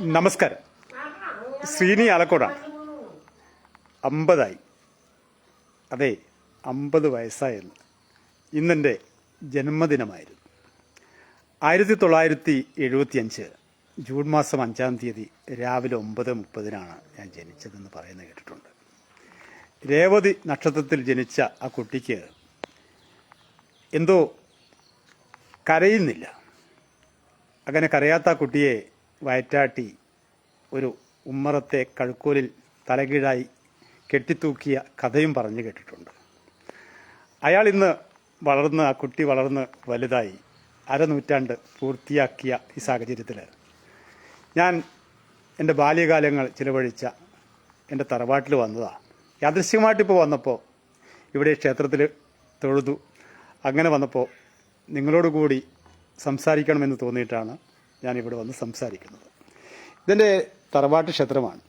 നമസ്കാരം. ശ്രീനി ആലക്കോടാണ്. അമ്പതായി. അതെ അമ്പത് വയസ്സായെന്ന്. ഇന്നെന്റെ ജന്മദിനമായിരുന്നു. ആയിരത്തി തൊള്ളായിരത്തി എഴുപത്തിയഞ്ച് ജൂൺ മാസം അഞ്ചാം തീയതി രാവിലെ ഒമ്പത് മുപ്പതിനാണ് ഞാൻ ജനിച്ചതെന്ന് പറയുന്നത് കേട്ടിട്ടുണ്ട്. രേവതി നക്ഷത്രത്തിൽ ജനിച്ച ആ കുട്ടിക്ക് എന്തോ കരയുന്നില്ല. അങ്ങനെ കരയാത്ത ആ കുട്ടിയെ വയറ്റാട്ടി ഒരു ഉമ്മറത്തെ കഴുക്കോലിൽ തലകീഴായി കെട്ടിത്തൂക്കിയ കഥയും പറഞ്ഞു കേട്ടിട്ടുണ്ട്. അയാൾ ഇന്ന് വളർന്ന് ആ കുട്ടി വളർന്ന് വലുതായി. അരനൂറ്റാണ്ട് പൂർത്തിയാക്കിയ ഈ സാഹചര്യത്തിൽ ഞാൻ എന്റെ ബാല്യകാലങ്ങൾ ചിലവഴിച്ച എന്റെ തറവാട്ടിൽ വന്നതാണ് യാദൃശ്യമായിട്ട് ഇപ്പോൾ വന്നപ്പോൾ ഇവിടെ ക്ഷേത്രത്തിൽ തൊഴുതു. അങ്ങനെ വന്നപ്പോൾ നിങ്ങളോടുകൂടി സംസാരിക്കണമെന്ന് തോന്നിയിട്ടാണ് ഞാൻ ഇവിടെ വന്ന് സംസാരിക്കുന്നത്. ഇതിന്റെ തറവാട്ട് ക്ഷേത്രമാണ്.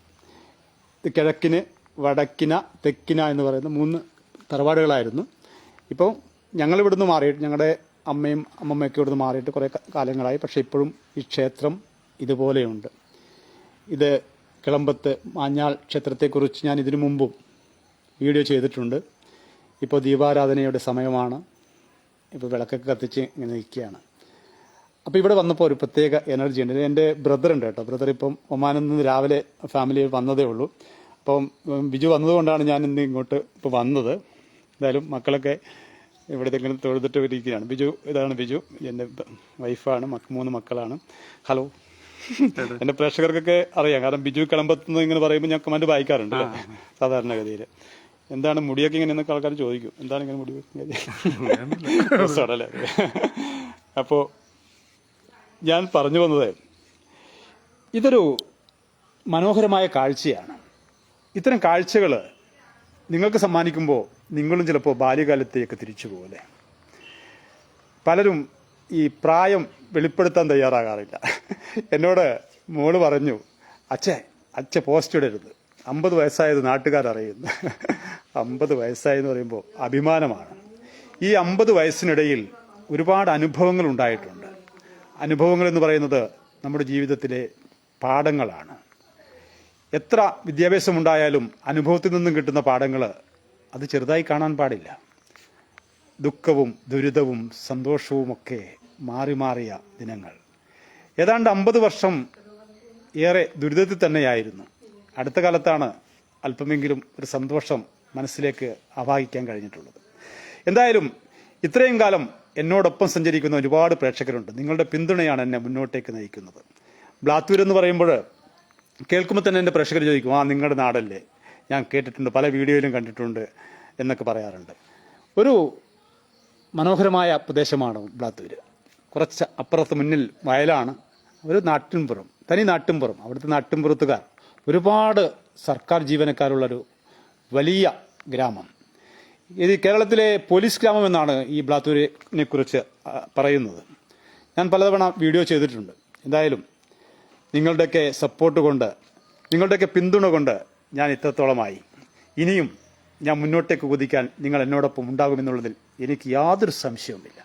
ഇത് കിഴക്കിന് വടക്കിന തെക്കിന എന്ന് പറയുന്ന മൂന്ന് തറവാടുകളായിരുന്നു. ഇപ്പോൾ ഞങ്ങൾ നിന്ന് മാറിയിട്ട് ഞങ്ങളുടെ അമ്മയും അമ്മമ്മയൊക്കെ ഇവിടുന്ന് മാറിയിട്ട് കുറേ കാലങ്ങളായി. പക്ഷേ ഇപ്പോഴും ഈ ക്ഷേത്രം ഇതുപോലെയുണ്ട്. ഇത് കിളമ്പത്ത് മാഞ്ഞാൾ ക്ഷേത്രത്തെക്കുറിച്ച് ഞാൻ ഇതിനു മുമ്പും വീഡിയോ ചെയ്തിട്ടുണ്ട്. ഇപ്പോൾ ദീപാരാധനയുടെ സമയമാണ്. ഇപ്പോൾ വിളക്കൊക്കെ കത്തിച്ച് ഇങ്ങനെ നിൽക്കുകയാണ്. അപ്പോൾ ഇവിടെ വന്നപ്പോൾ ഒരു പ്രത്യേക എനർജി ഉണ്ട് എന്റെ എന്റെ ബ്രദർ ഉണ്ട് കേട്ടോ ബ്രദർ ഇപ്പം ഒമാനിൽ നിന്ന് രാവിലെ ഫാമിലി വന്നതേ ഉള്ളൂ അപ്പം ബിജു വന്നതുകൊണ്ടാണ് ഞാൻ ഇന്ന് ഇങ്ങോട്ട് ഇപ്പോൾ വന്നത് എന്തായാലും മക്കളൊക്കെ ഇവിടുത്തെ ഇങ്ങനെ തൊഴുതിട്ട് ഇരിക്കുകയാണ് ബിജു ഇതാണ് ബിജു എന്റെ വൈഫാണ് മൂന്ന് മക്കളാണ് ഹലോ എന്റെ പ്രേക്ഷകർക്കൊക്കെ അറിയാം കാരണം ബിജു കിളമ്പത്ത് നിന്ന് ഇങ്ങനെ പറയുമ്പോൾ ഞാൻ കമന്റ് വായിക്കാറുണ്ട് സാധാരണഗതിയിൽ എന്താണ് മുടിയൊക്കെ ഇങ്ങനെ എന്നൊക്കെ ആൾക്കാർ ചോദിക്കും എന്താണ് ഇങ്ങനെ മുടി രസമാണല്ലേ അപ്പോൾ ഞാൻ പറഞ്ഞു വന്നത് ഇതൊരു മനോഹരമായ കാഴ്ചയാണ്. ഇത്തരം കാഴ്ചകൾ നിങ്ങൾക്ക് സമ്മാനിക്കുമ്പോൾ നിങ്ങളും ചിലപ്പോൾ ബാല്യകാലത്തേക്ക് തിരിച്ചു പോലെ പലരും ഈ പ്രായം വെളിപ്പെടുത്താൻ തയ്യാറാകാറില്ല. എന്നോട് മോൾ പറഞ്ഞു അച്ഛേ അച്ഛ പോസ്റ്റ് ഇടരുത്. അമ്പത് വയസ്സായത് നാട്ടുകാരറിയുന്നു. അമ്പത് വയസ്സായെന്ന് പറയുമ്പോൾ അഭിമാനമാണ്. ഈ അമ്പത് വയസ്സിനിടയിൽ ഒരുപാട് അനുഭവങ്ങൾ ഉണ്ടായിട്ടുണ്ട്. അനുഭവങ്ങൾ എന്ന് പറയുന്നത് നമ്മുടെ ജീവിതത്തിലെ പാഠങ്ങളാണ്. എത്ര വിദ്യാഭ്യാസമുണ്ടായാലും അനുഭവത്തിൽ നിന്നും കിട്ടുന്ന പാഠങ്ങൾ അത് ചെറുതായി കാണാൻ പാടില്ല. ദുഃഖവും ദുരിതവും സന്തോഷവുമൊക്കെ മാറി മാറിയ ദിനങ്ങൾ. ഏതാണ്ട് അമ്പത് വർഷം ഏറെ ദുരിതത്തിൽ തന്നെയായിരുന്നു. അടുത്ത കാലത്താണ് അല്പമെങ്കിലും ഒരു സന്തോഷം മനസ്സിലേക്ക് ആവാഹിക്കാൻ കഴിഞ്ഞിട്ടുള്ളത്. എന്തായാലും ഇത്രയും കാലം എന്നോടൊപ്പം സഞ്ചരിക്കുന്ന ഒരുപാട് പ്രേക്ഷകരുണ്ട്. നിങ്ങളുടെ പിന്തുണയാണ് എന്നെ മുന്നോട്ടേക്ക് നയിക്കുന്നത്. ബ്ലാത്തൂർ എന്ന് പറയുമ്പോൾ കേൾക്കുമ്പോൾ തന്നെ എന്റെ പ്രേക്ഷകർ ചോദിക്കും ആ നിങ്ങളുടെ നാടല്ലേ? ഞാൻ കേട്ടിട്ടുണ്ട് പല വീഡിയോയിലും കണ്ടിട്ടുണ്ട് എന്നൊക്കെ പറയാറുണ്ട്. ഒരു മനോഹരമായ പ്രദേശമാണ് ബ്ലാത്തൂര് കുറച്ച് അപ്പുറത്ത് മുന്നിൽ വയലാണ് ഒരു നാട്ടിൻപുറം തനി നാട്ടിൻപുറം അവിടുത്തെ നാട്ടിൻപുറത്തുകാർ. ഒരുപാട് സർക്കാർ ജീവനക്കാരുള്ളൊരു വലിയ ഗ്രാമം. ഇത് കേരളത്തിലെ പോലീസ് ഗ്രാമം എന്നാണ് ഈ ബ്ലാത്തൂരിനെ കുറിച്ച് പറയുന്നത്. ഞാൻ പലതവണ വീഡിയോ ചെയ്തിട്ടുണ്ട്. എന്തായാലും നിങ്ങളുടെയൊക്കെ സപ്പോർട്ട് കൊണ്ട് നിങ്ങളുടെയൊക്കെ പിന്തുണ കൊണ്ട് ഞാൻ ഇത്രത്തോളമായി. ഇനിയും ഞാൻ മുന്നോട്ടേക്ക് കുതിക്കാൻ നിങ്ങൾ എന്നോടൊപ്പം ഉണ്ടാകുമെന്നുള്ളതിൽ എനിക്ക് യാതൊരു സംശയവുമില്ല.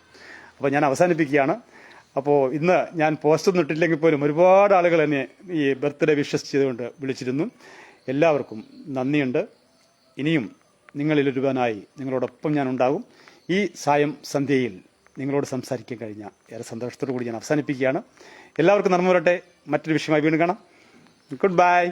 അപ്പോൾ ഞാൻ അവസാനിപ്പിക്കുകയാണ്. അപ്പോൾ ഇന്ന് ഞാൻ പോസ്റ്റ് ഒന്നും ഇട്ടില്ലെങ്കിൽ പോലും ഒരുപാട് ആളുകൾ എന്നെ ഈ ബർത്ത്ഡേ വിഷസ് ചെയ്തുകൊണ്ട് വിളിച്ചിരുന്നു. എല്ലാവർക്കും നന്ദിയുണ്ട്. ഇനിയും നിങ്ങളിലൊരുവനായി നിങ്ങളോടൊപ്പം ഞാൻ ഉണ്ടാകും ഈ സായം സന്ധ്യയിൽ നിങ്ങളോട് സംസാരിക്കാൻ കഴിഞ്ഞ ഏറെ സന്തോഷത്തോടു കൂടി ഞാൻ അവസാനിപ്പിക്കുകയാണ്. എല്ലാവർക്കും നന്മ വരട്ടെ. മറ്റൊരു വിഷയമായി വീണ്ടും കാണാം. Good bye